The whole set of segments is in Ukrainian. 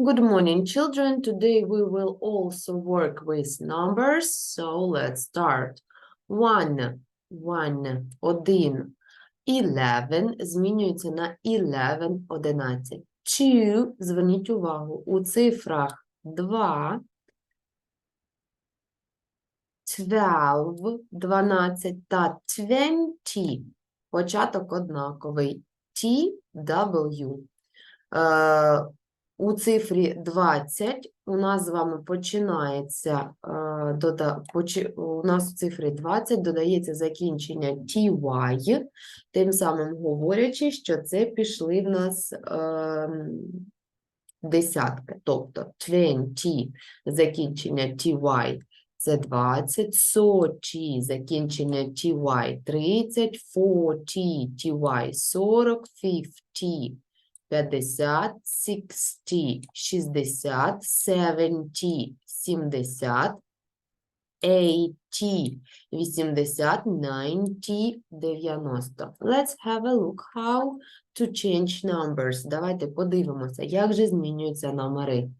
Good morning, children. Today we will also work with numbers. So let's start. One, one, один, eleven змінюється на eleven, одинадцять. Two, зверніть увагу, у цифрах два, twelve, дванадцять та twenty. Початок однаковий. T, W. У цифрі 20 у нас з вами починається, е, у нас у цифрі 20 додається закінчення ty, тим самим говорячи, що це пішли в нас е, десятки. Тобто 20 закінчення ty це 20, 40 закінчення ty 30, 40 ty 40, 50 50, 60, 60, 70, 70, 80, 80, 90, 90. Let's have a look how to change numbers. Давайте подивимося, як же змінюються номери.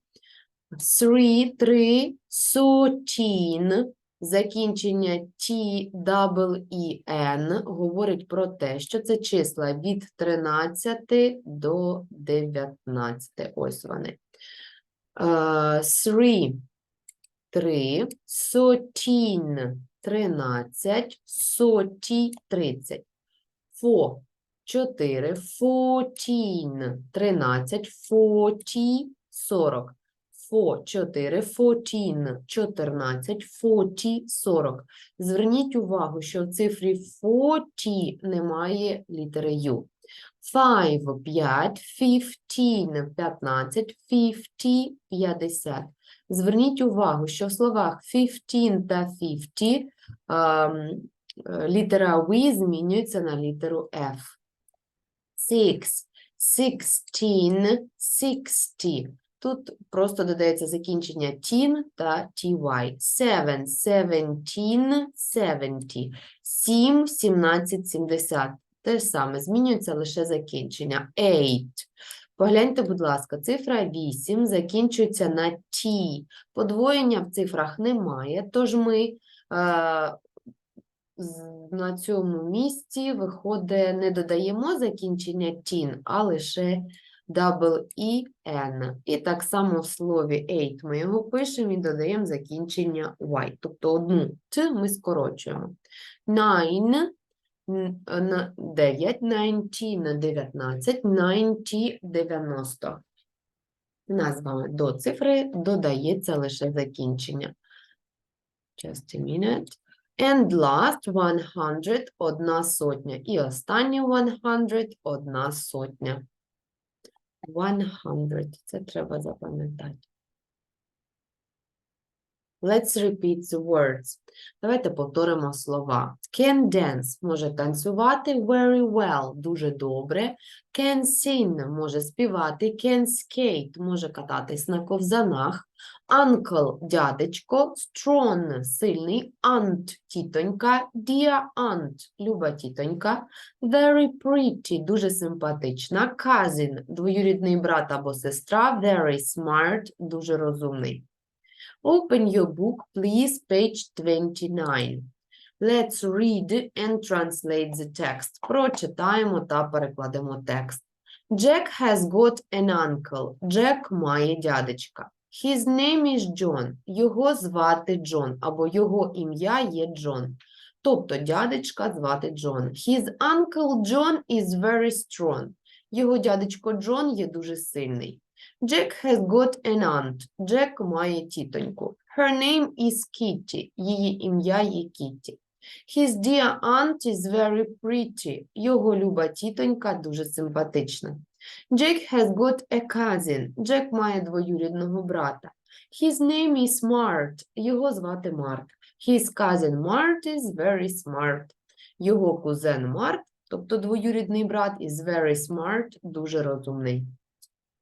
3, 3, 13, закінчення T, double E, N говорить про те, що це числа від 13 до 19. Ось вони. Е, 3, 3, 13, 13, 40, 30. 4, 4, 14, 13, 40, 40. 4, 4, 14, 14, 40, 40. Зверніть увагу, що в цифрі 40 немає літери U. 5, 5, 15, 15, 50, 50. Зверніть увагу, що в словах 15 та 50 ем, е, літера V змінюється на літеру F. 6, 16, 60. Тут просто додається закінчення тін та ty. 7, 17, 70. 7, 17, 70. Те ж саме, змінюється лише закінчення. 8. Погляньте, будь ласка, цифра 8 закінчується на T. Подвоєння в цифрах немає, тож ми е, на цьому місці виходить, не додаємо закінчення тін, а лише double E, N. І так само в слові 8 ми його пишемо і додаємо закінчення Y. Тобто одну Т ми скорочуємо. 9, 9, 19, 19, 90, 90. У нас з вами до цифри додається лише закінчення. Just a minute. And last 100, одна сотня. І останнє 100, одна сотня. 100. Це треба запам'ятати. Let's repeat the words. Давайте повторимо слова. Can dance може танцювати very well, дуже добре. Can sing може співати. Can skate може кататись на ковзанах. Uncle дядечко, strong сильний. Aunt тітонька. Dear aunt люба тітонька. Very pretty дуже симпатична. Cousin двоюрідний брат або сестра. Very smart дуже розумний. Open your book, please, page 29. Let's read and translate the text. Прочитаємо та перекладемо текст. Jack has got an uncle. Джек має дядечка. His name is John. Його звати Джон, або його ім'я є Джон. Тобто дядечка звати Джон. His uncle John is very strong. Його дядечко Джон є дуже сильний. Jack has got an aunt. Джек має тітоньку. Her name is Kitty. Її ім'я є Кітті. His dear aunt is very pretty. Його люба тітонька дуже симпатична. Jack has got a cousin. Джек має двоюрідного брата. His name is Mart. Його звати Март. His cousin Mart is very smart. Його кузен Март, тобто двоюрідний брат, is very smart, дуже розумний.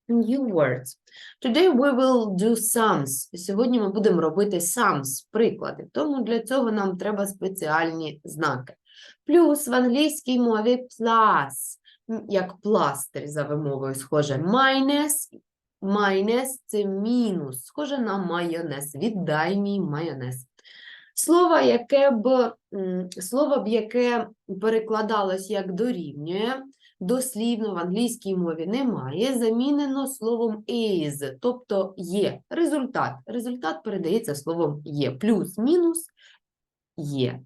New words. Today we will do sums. Сьогодні ми будемо робити sums, приклади. Тому для цього нам треба спеціальні знаки. Плюс в англійській мові plus, як пластир за вимовою схоже. Minus Майонез – це мінус, схоже на майонез. Віддай мій майонез. Слово, яке б, слово б, яке перекладалось як дорівнює, дослівно в англійській мові немає, замінено словом is, тобто є. Результат. Результат передається словом є. Плюс-мінус є.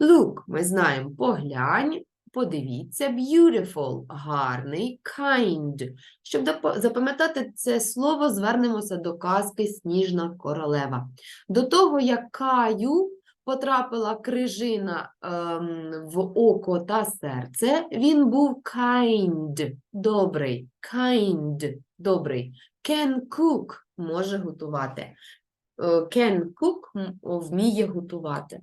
Look, ми знаємо, поглянь, подивіться, beautiful, гарний, kind. Щоб запам'ятати це слово, звернемося до казки Сніжна королева. До того, як Каю потрапила крижина ем, в око та серце, він був kind, добрий, kind, добрий. Can cook, може готувати. Е, Can cook вміє готувати.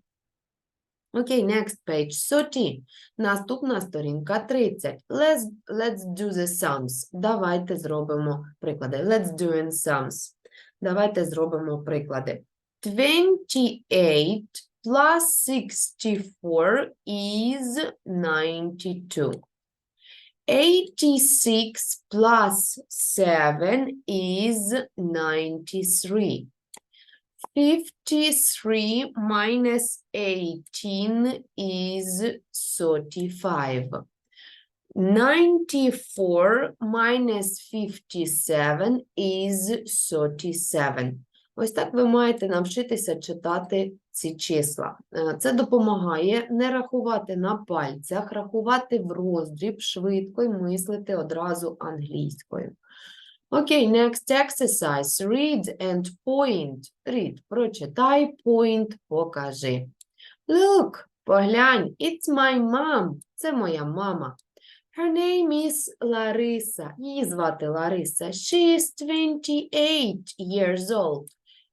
Окей, next page. 30. Наступна сторінка 30. Let's, let's do the sums. Давайте зробимо приклади. Let's do in sums. Давайте зробимо приклади. 28 plus 64 is 92. 86 plus 7 is 93. 53 minus 18 is 35. 94 minus 57 is 37. Ось так ви маєте навчитися читати ці числа. Е, Це допомагає не рахувати на пальцях, рахувати в роздріб швидко і мислити одразу англійською. Окей, next exercise. Read and point. Read, прочитай, point, покажи. Look, поглянь, it's my mom. Це моя мама. Her name is Larissa. Її звати Лариса. She is 28 years old.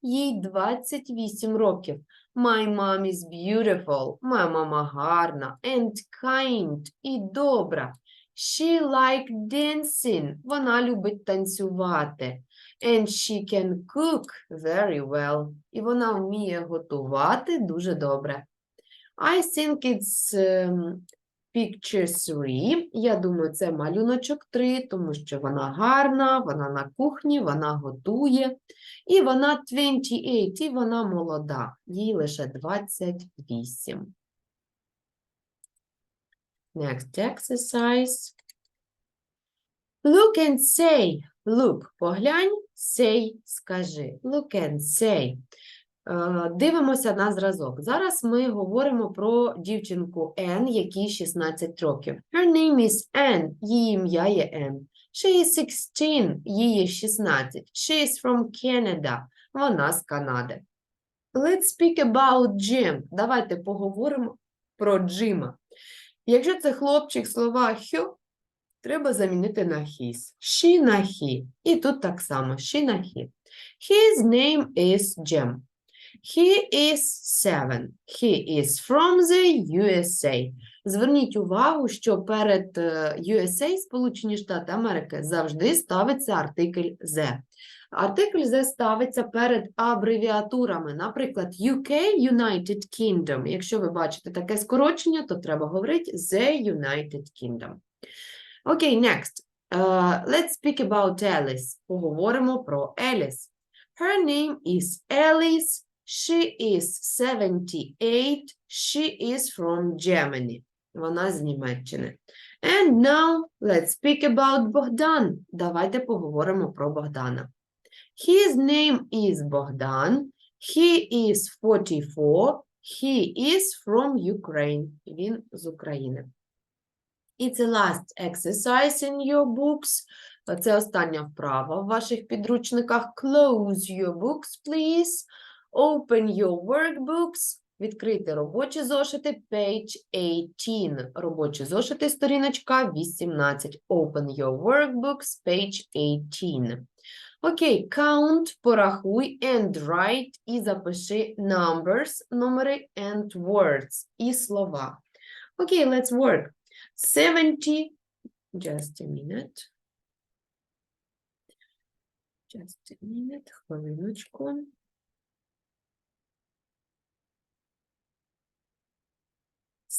Їй 28 років. My mom is beautiful. Моя мама гарна and kind і добра. She like dancing. Вона любить танцювати. And she can cook very well. І вона вміє готувати дуже добре. I think it's um, picture 3. Я думаю, це малюночок 3, тому що вона гарна, вона на кухні, вона готує. І вона 28, і вона молода. Їй лише 28. Next exercise. Look and say. Look, поглянь, say, скажи. Look and say. Е, Дивимося на зразок. Зараз ми говоримо про дівчинку N, якій 16 років. Her name is Anne. Її ім'я є N. She is 16. Їй 16. She is from Canada. Вона з Канади. Let's speak about Jim. Давайте поговоримо про Джима. Якщо це хлопчик, слова «хьо», треба замінити на his. She на he. І тут так само. She на he. His name is Jim. He is seven. He is from the USA. Зверніть увагу, що перед е, USA, Сполучені Штати Америки, завжди ставиться артикль the. Артикль the ставиться перед абревіатурами. Наприклад, UK United Kingdom. Якщо ви бачите таке скорочення, то треба говорити The United Kingdom. Окей, next. Uh, let's speak about Alice. Поговоримо про Alice. Her name is Alice. She is 78. She is from Germany. Вона з Німеччини. And now let's speak about Богдан. Давайте поговоримо про Богдана. His name is Богдан. He is 44. He is from Ukraine. Він з України. It's the last exercise in your books. Це остання вправа в ваших підручниках. Close your books, please. Open your workbooks. Відкрийте робочі зошити. Page 18. Робочі зошити, сторіночка 18. Open your workbooks, page 18. Окей, count, порахуй, and write, і запиши numbers, номери, and words, і слова. Окей, let's work. 70, just a minute. Just a minute, хвилиночку.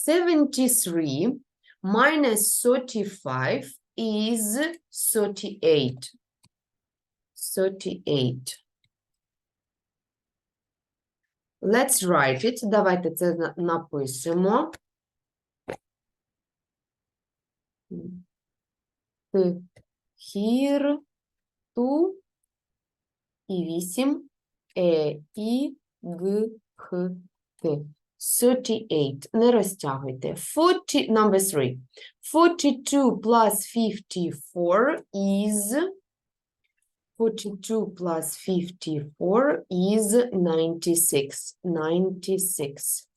Seventy-three minus thirty-five is thirty-eight. 38. Let's write it. Давайте це на- напишемо. Т, хір, ту, і вісім, е, і, г, х, т. 38. Не розтягуйте. 40, number 3. 42 plus 54 is 42 plus 54 is 96. 96.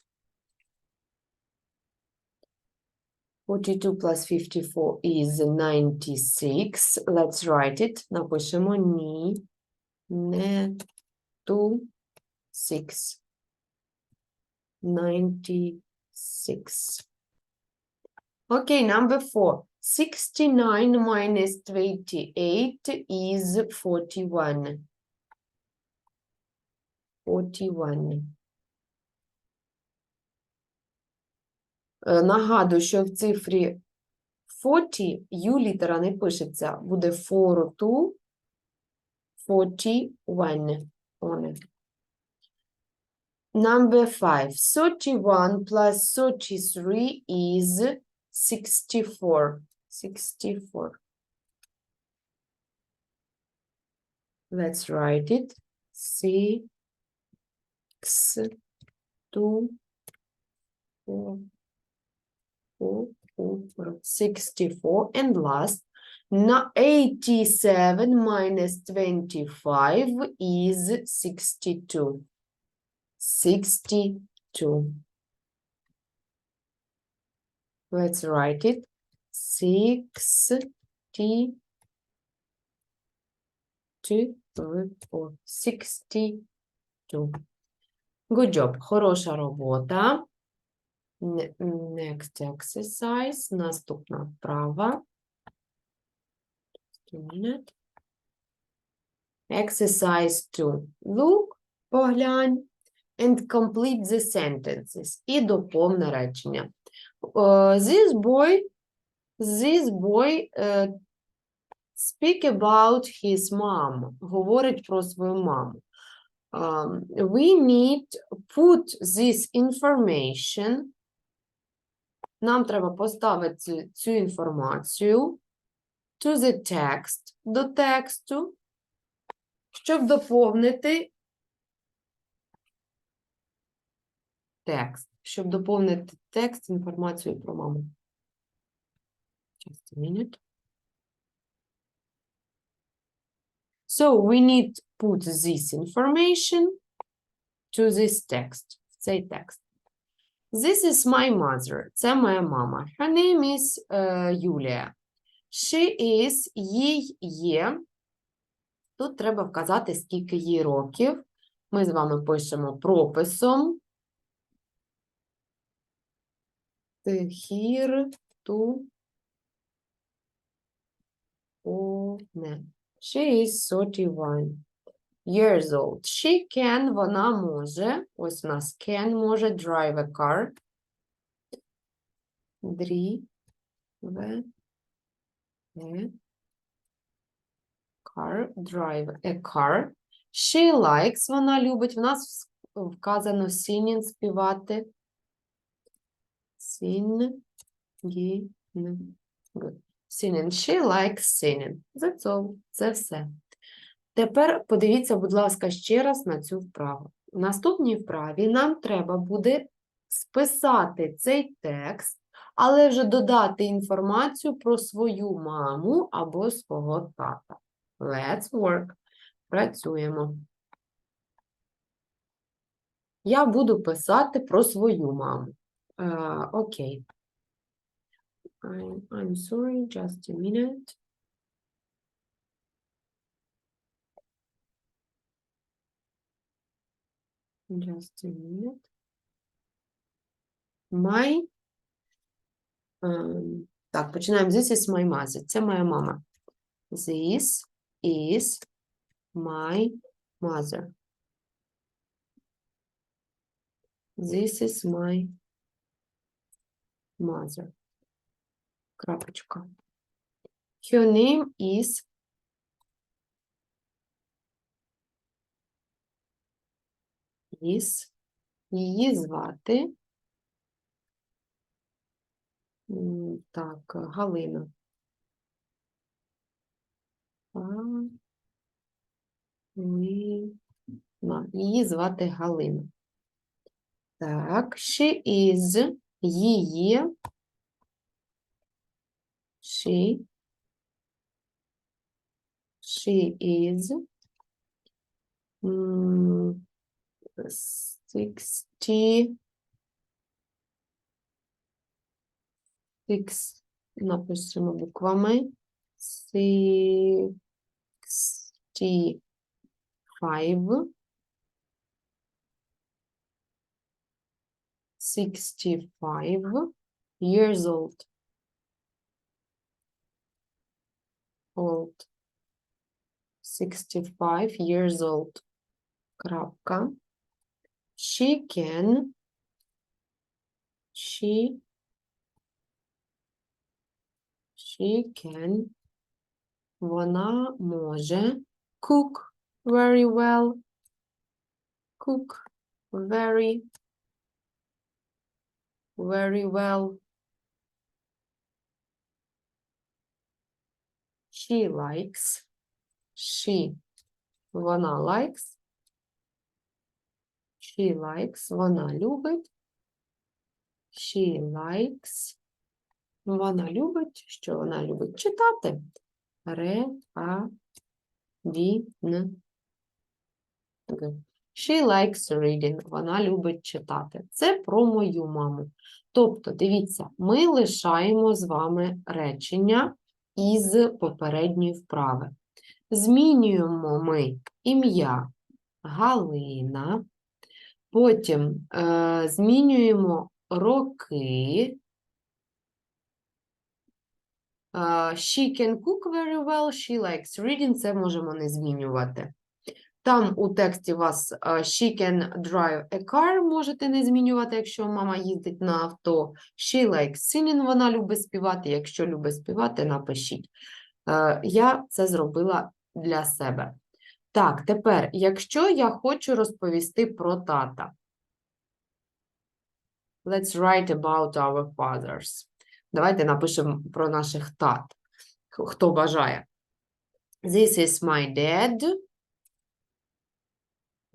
42 plus 54 is 96. Let's write it. Напишемо ні, не, ту, six. 96. Okay, number four. 69 minus 28 is 41. 41. Е, Нагадую, що в цифрі 40 U літера не пишеться. Буде 42, 41. Number five, 31 plus 33 is 64. 64. Let's write it. Six, two, four, four, four, four, 64. And last, no, 87 minus 25 is 62. 62. Let's write it. 60 two, three, four, 62. Good job. Хороша робота. Не- Next exercise. Наступна вправа. Just a minute. Exercise 2. Look, поглянь And complete the sentences. І доповни речення. Uh, this boy, this boy uh, speak about his mom. Говорить про свою маму. Um, we need put this information. Нам треба поставити цю інформацію to the text, до тексту, щоб доповнити текст, щоб доповнити текст інформацією про маму. Just a minute. So we need to put this information to this text, в цей текст. This is my mother. Це моя мама. Her name is е, Юлія. She is, їй є. Тут треба вказати, скільки їй років. Ми з вами пишемо прописом. Here to не. She is 31 years old. She can, вона може, ось у нас can може drive a car. Drive a car, drive a car. She likes, вона любить. В нас вказано singing, співати. Singing. Good. Singing. She likes singing. That's all. Це все. Тепер подивіться, будь ласка, ще раз на цю вправу. В наступній вправі нам треба буде списати цей текст, але вже додати інформацію про свою маму або свого тата. Let's work. Працюємо. Я буду писати про свою маму. Е, Окей. I'm, I'm sorry, just a minute. Just a minute. My. ем, так, починаємо. This is my mother. Це моя мама. This is my mother. This is my mother. Крапочка. Her name is is її звати. Так, Галина. Її звати Галина. Так, she is Її. She. She is. м, Sixty. Six. Напишемо буквами. Sixty five. Sixty-five years old. Old. Sixty-five years old. Крапка. She can. She. She can. Вона може. Cook very well. Cook very very well. She likes. She. Вона likes. She likes. Вона любить. She likes. Вона любить. Що вона любить читати? Ре, а, ві, н, г. She likes reading. Вона любить читати. Це про мою маму. Тобто, дивіться, ми лишаємо з вами речення із попередньої вправи. Змінюємо ми ім'я Галина, потім е, змінюємо роки. Е, She can cook very well, she likes reading, це можемо не змінювати. Там у тексті у вас е, she can drive a car, можете не змінювати, якщо мама їздить на авто. She likes singing, вона любить співати. Якщо любить співати, напишіть. Е, Я це зробила для себе. Так, тепер, якщо я хочу розповісти про тата. Let's write about our fathers. Давайте напишемо про наших тат. Хто бажає. This is my dad.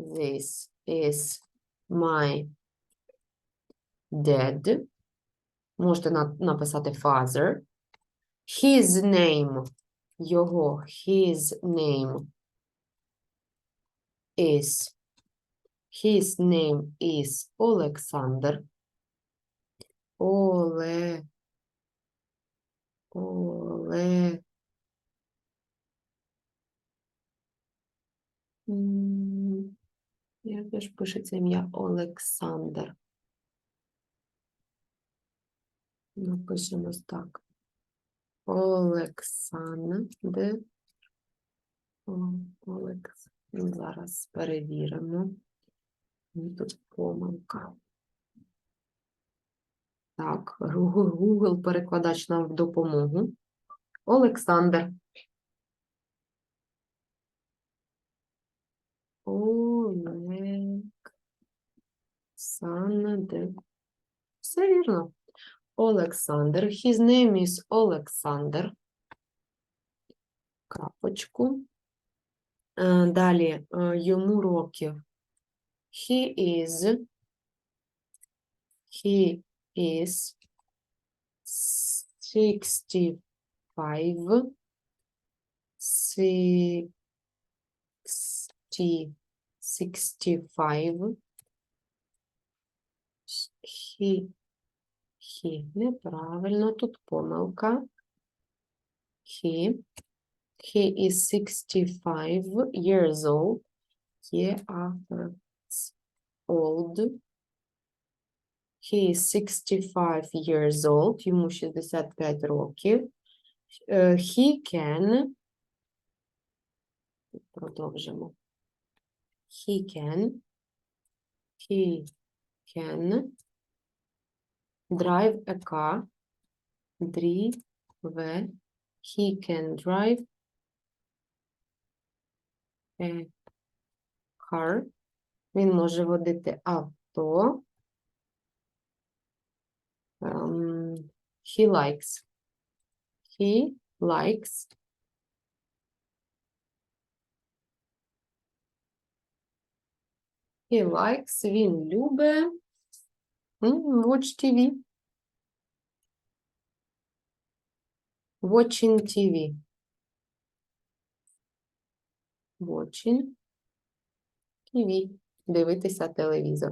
This is my dad. Можете на- написати father. His name. Його his name is his name is Олександр. Оле. Оле. Як же ж пишеться ім'я Олександр? Напишемо так. Олександр. О, Олекс. Ну, Зараз перевіримо. Ну, Тут помилка. Так, Google, перекладач нам в допомогу. Олександр. Олександр. Все вірно. Олександр. His name is Олександр. Крапочку. Е, Далі е, йому років. He is. He is 65. 60, 65. He, he. Неправильно, тут помилка. He. He is 65 years old. Є автор. Old. He is 65 years old. Йому 65 років. Е, He can. Продовжимо. He can. He can drive a car. Drive. He can drive a car. Він може водити авто. Ем, he likes. He likes. He likes, він любить. Watch TV. Watching TV. Watching TV. Дивитися телевізор.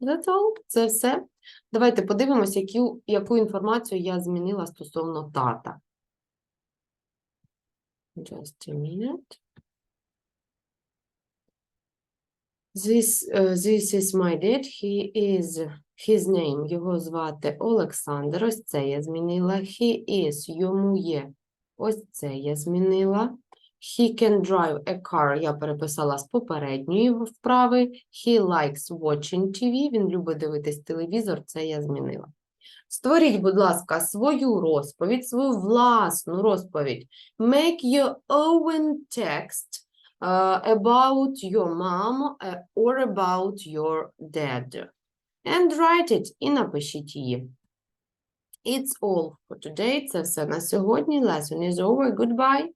That's all. Це все. Давайте подивимось, яку, яку інформацію я змінила стосовно тата. Just a minute. This, uh, this is my dad. He is his name. Його звати Олександр. Ось це я змінила. He is. Йому є. Ось це я змінила. He can drive a car. Я переписала з попередньої вправи. He likes watching TV. Він любить дивитись телевізор. Це я змінила. Створіть, будь ласка, свою розповідь, свою власну розповідь. Make your own text uh, about your mom uh, or about your dad. And write it і напишіть її. It's all for today. Це все на сьогодні. Lesson is over. Goodbye.